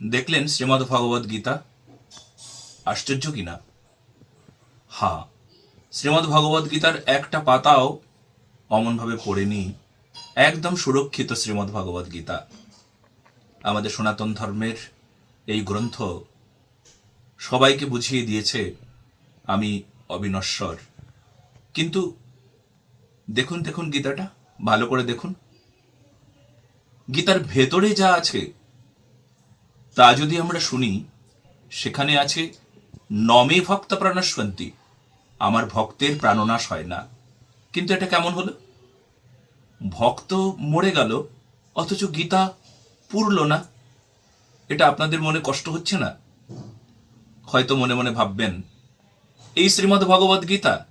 দেখলেন শ্রীমদ্ ভগবদ গীতা? আশ্চর্য কিনা? হ্যাঁ শ্রীমদ্ ভগবদ গীতার একটা পাতাও অমনভাবে পড়েনি। একদম সুরক্ষিত শ্রীমদ্ ভগবদ গীতা। আমাদের সনাতন ধর্মের এই গ্রন্থ সবাইকে বুঝিয়ে দিয়েছে, আমি অবিনশ্বর। কিন্তু দেখুন দেখুন গীতাটা, ভালো করে দেখুন। গীতার ভেতরে যা আছে তা যদি আমরা শুনি, সেখানে আছে, নমে ভক্ত প্রাণস্বন্তী, আমার ভক্তের প্রাণনাশ হয় না। কিন্তু এটা কেমন হলো? ভক্ত মরে গেল, অথচ গীতা পুরল না। এটা আপনাদের মনে কষ্ট হচ্ছে না? হয়তো মনে মনে ভাববেন, এই শ্রীমদ্ ভগবদ গীতা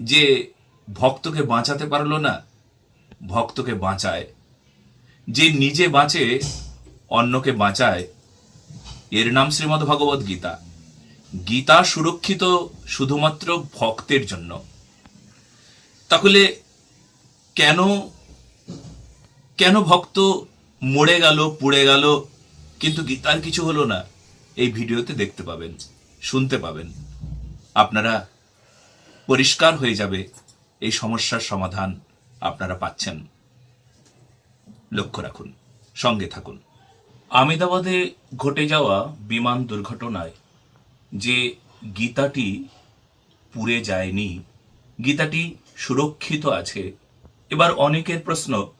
যে ভক্তকে বাঁচাতে পারল না, ভক্তকে বাঁচায়। যে নিজে বাঁচে, অন্যকে বাঁচায় এর নাম শ্রীমদ্ ভগবদ গীতা। গীতা সুরক্ষিত শুধুমাত্র ভক্তের জন্য। তাহলে কেন কেন ভক্ত মরে গেল, পুড়ে গেল? কিন্তু গীতার কিছু হলো না। এই ভিডিওতে দেখতে পাবেন, শুনতে পাবেন। আপনারা পরিষ্কার হয়ে যাবে এই সমস্যার সমাধান আপনারা পাচ্ছেন। লক্ষ্য রাখুন, সঙ্গে থাকুন। আমেদাবাদে ঘটে যাওয়া বিমান দুর্ঘটনায় যে গীতাটি পুড়ে যায়নি, গীতাটি সুরক্ষিত আছে, এবার অনেকের প্রশ্ন,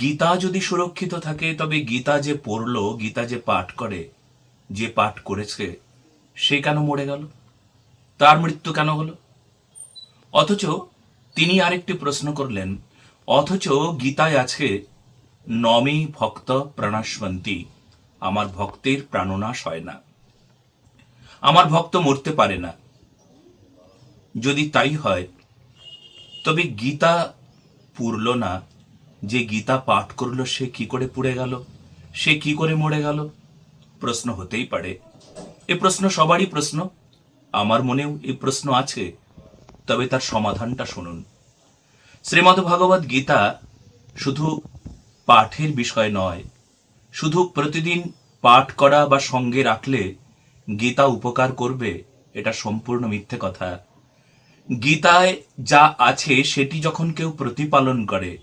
গীতা যদি সুরক্ষিত থাকে, তবে গীতা যে পড়ল, গীতা যে পাঠ করে, যে পাঠ করেছে, সে কেন মরে গেল? তার মৃত্যু কেন হলো? অথচ তিনি আরেকটি প্রশ্ন করলেন, অথচ গীতায় আছে, নমে ভক্ত প্রাণাস্বন্তী। আমার ভক্তের প্রাণনাশ হয় না। আমার ভক্ত মরতে পারে না। যদি তাই হয়, তবে গীতা পুরল না। যে গীতা পাঠ করল, সে কি করে পুড়ে গেল? সে কি করে মরে গেল? প্রশ্ন হতেই পারে। এ প্রশ্ন সবারই প্রশ্ন। আমার মনেও এই প্রশ্ন আছে। তবে তার সমাধানটা শুনুন। শ্রীমদ ভগবত গীতা শুধু পাঠের বিষয় নয় শুধু প্রতিদিন পাঠ করা বা সঙ্গে রাখলে গীতা উপকার করবে, এটা সম্পূর্ণ মিথ্যে কথা। গীতায় যা আছে সেটি যখন কেউ প্রতিপালন করে,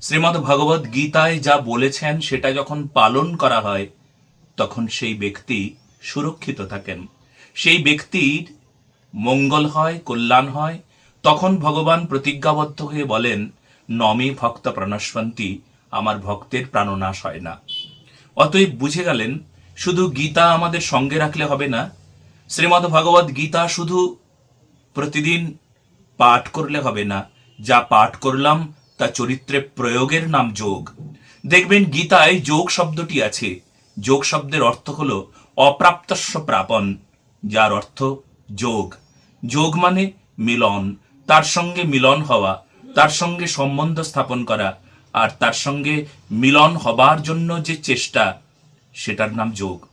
শ্রীমদ ভগবত গীতায় যা বলেছেন সেটা যখন পালন করা হয়, তখন সেই ব্যক্তি সুরক্ষিত থাকেন। সেই ব্যক্তির মঙ্গল হয়, কল্যাণ হয়, তখন ভগবান প্রতিজ্ঞাবদ্ধ হয়ে বলেন, নমে ভক্ত প্রাণস্বন্তী, আমার ভক্তের প্রাণনাশ হয় না। অতএব বুঝে গেলেন, শুধু গীতা আমাদের সঙ্গে রাখলে হবে না। শ্রীমদ ভগবত গীতা শুধু প্রতিদিন পাঠ করলে হবে না। যা পাঠ করলাম, তা চরিত্রে প্রয়োগের নাম যোগ। দেখবেন গীতায় যোগ শব্দটি আছে। যোগ শব্দের অর্থ হল অপ্রাপ্তস্য প্রাপন, যার অর্থ যোগ। যোগ মানে মিলন, তার সঙ্গে মিলন হওয়া, তার সঙ্গে সম্বন্ধ স্থাপন করা আর তার সঙ্গে মিলন হবার জন্য যে চেষ্টা, সেটার নাম যোগ।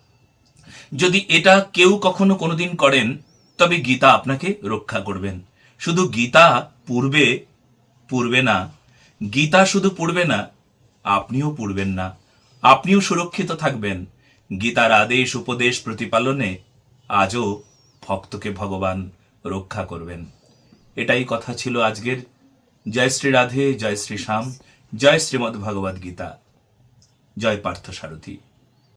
যদি এটা কেউ কখনো কোনোদিন করেন, তবে গীতা আপনাকে রক্ষা করবেন। শুধু গীতা পূর্বে পূর্বে না, গীতা শুধু পড়বে না, আপনিও পড়বেন না। আপনিও সুরক্ষিত থাকবেন। গীতার আদেশ, উপদেশ, প্রতিপালনে আজও ভক্তকে ভগবান রক্ষা করবেন। এটাই কথা ছিল আজকের। জয় শ্রী রাধে, জয় শ্রী শ্যাম। জয় শ্রীমদ্ জয় পার্থ সারথী।